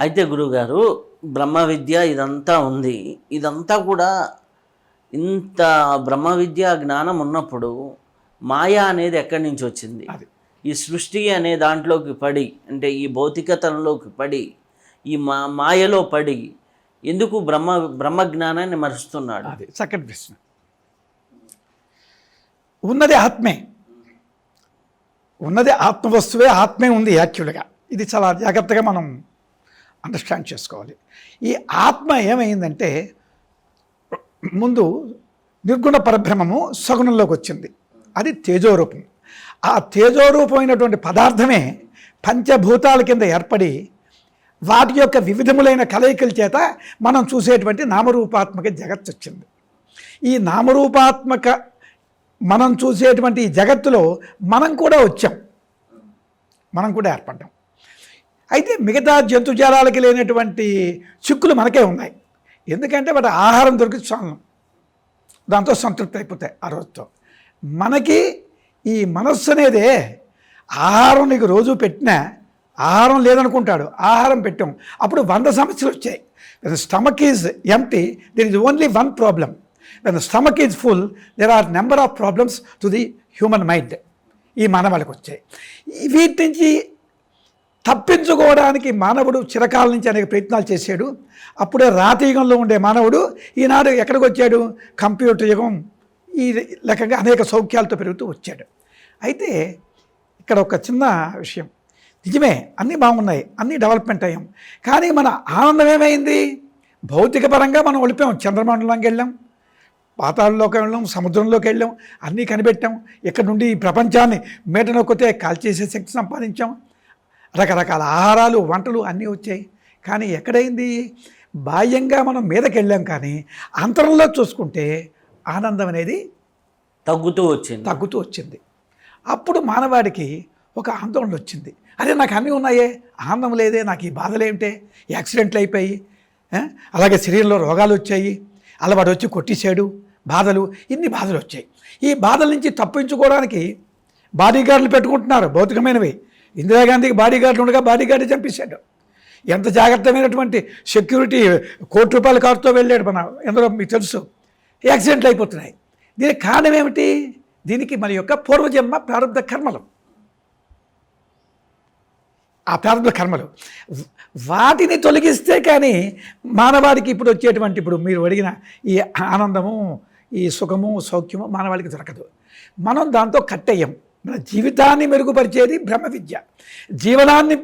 అయితే గురుగారు బ్రహ్మ విద్య ఇదంతా ఉంది. ఇదంతా కూడా ఇంత బ్రహ్మ విద్య జ్ఞానం ఉన్నప్పుడు మాయ అనేది ఎక్కడి నుంచి వచ్చింది? అది. ఈ సృష్టి అనే దాంట్లోకి పడి అంటే ఈ భౌతికతనంలోకి పడి ఈ మా మాయలో పడి ఎందుకు బ్రహ్మ బ్రహ్మ జ్ఞానాన్ని మరుస్తున్నాడు? అది. చక్కటి ప్రశ్న. ఉన్నది ఆత్మే. ఉన్నది ఆత్మవస్తువే ఆత్మే ఉంది యాక్చువల్గా. ఇది చాలా జాగ్రత్తగా మనం అండర్స్టాండ్ చేసుకోవాలి. ఈ ఆత్మ ఏమైందంటే ముందు నిర్గుణ పరబ్రహ్మము సగుణంలోకి వచ్చింది. అది తేజోరూపం. ఆ తేజోరూపమైనటువంటి పదార్థమే పంచభూతాల కింద ఏర్పడి వాటి యొక్క వివిధములైన కలయికల చేత మనం చూసేటువంటి నామరూపాత్మక జగత్తు వచ్చింది. ఈ నామరూపాత్మక మనం చూసేటువంటి ఈ జగత్తులో మనం కూడా వచ్చాం. మనం కూడా ఏర్పడ్డాం. అయితే మిగతా జంతుజాలాలకి లేనటువంటి చిక్కులు మనకే ఉన్నాయి. ఎందుకంటే వాటి ఆహారం దొరికి చాలు. దాంతో సంతృప్తి అయిపోతాయి ఆ రోజుతో. మనకి ఈ మనస్సు అనేదే ఆహారం నీకు రోజు పెట్టినా ఆహారం లేదనుకుంటాడు. ఆహారం పెట్టాం. అప్పుడు వంద సమస్యలు వచ్చాయి. When stomach is empty there is only one problem when stomach is full there are number of problems to the human mind ఈ మానవాళికి వచ్చాయి. వీటి నుంచి తప్పించుకోవడానికి మానవుడు చిరకాల నుంచి అనేక ప్రయత్నాలు చేశాడు. అప్పుడే రాతయుగంలో ఉండే మానవుడు ఈనాడు ఎక్కడికి వచ్చాడు? కంప్యూటర్ యుగం. ఈ రకంగా అనేక సౌఖ్యాలతో పెరుగుతూ వచ్చాడు. అయితే ఇక్కడ ఒక చిన్న విషయం. నిజమే అన్నీ బాగున్నాయి అన్నీ డెవలప్మెంట్ అయ్యాం. కానీ మన ఆనందం ఏమైంది? భౌతిక పరంగా మనం ఒలిపాం చంద్రమండలంకి వెళ్ళాం పాతాళంలోకి వెళ్ళాం సముద్రంలోకి వెళ్ళాం అన్నీ కనిపెట్టాం. ఇక్కడ నుండి ఈ ప్రపంచాన్ని మేట నొక్కితే కాల్చేసే శక్తి సంపాదించాం. రకరకాల ఆహారాలు వంటలు అన్నీ వచ్చాయి. కానీ ఎక్కడైంది? బాహ్యంగా మనం మీదకి వెళ్ళాం కానీ అంతరంలో చూసుకుంటే ఆనందం అనేది తగ్గుతూ వచ్చింది. తగ్గుతూ వచ్చింది. అప్పుడు మానవాడికి ఒక ఆందోళన వచ్చింది. అరే నాకు అన్నీ ఉన్నాయే. ఆనందం లేదే. నాకు ఈ బాధలు ఏమిటే? యాక్సిడెంట్లు అయిపోయి? అలాగే శరీరంలో రోగాలు వచ్చాయి. అలా వాడు వచ్చి కొట్టేశాడు. బాధలు ఇన్ని బాధలు వచ్చాయి. ఈ బాధల నుంచి తప్పించుకోవడానికి బాడీ గార్డులు పెట్టుకుంటున్నారు భౌతికమైనవి. ఇందిరాగాంధీకి బాడీ గార్డులు ఉండగా బాడీ గార్డు చంపేశాడు. ఎంత జాగ్రత్తమైనటువంటి సెక్యూరిటీ కోటి రూపాయల కారుతో వెళ్ళాడు మన ఎందులో మీకు తెలుసు. యాక్సిడెంట్లు అయిపోతున్నాయి. దీనికి కారణం ఏమిటి? దీనికి మన యొక్క పూర్వజన్మ ప్రారంభ కర్మలు. ఆ ప్రారంభ కర్మలు. వాటిని తొలగిస్తే కానీ మానవాడికి ఇప్పుడు వచ్చేటువంటి ఇప్పుడు మీరు అడిగిన ఈ ఆనందము ఈ సుఖము సౌఖ్యము మానవాళికి దొరకదు. మనం దాంతో కట్టయ్యం. మన జీవితాన్ని మెరుగుపరిచేది బ్రహ్మ విద్య జీవనాన్ని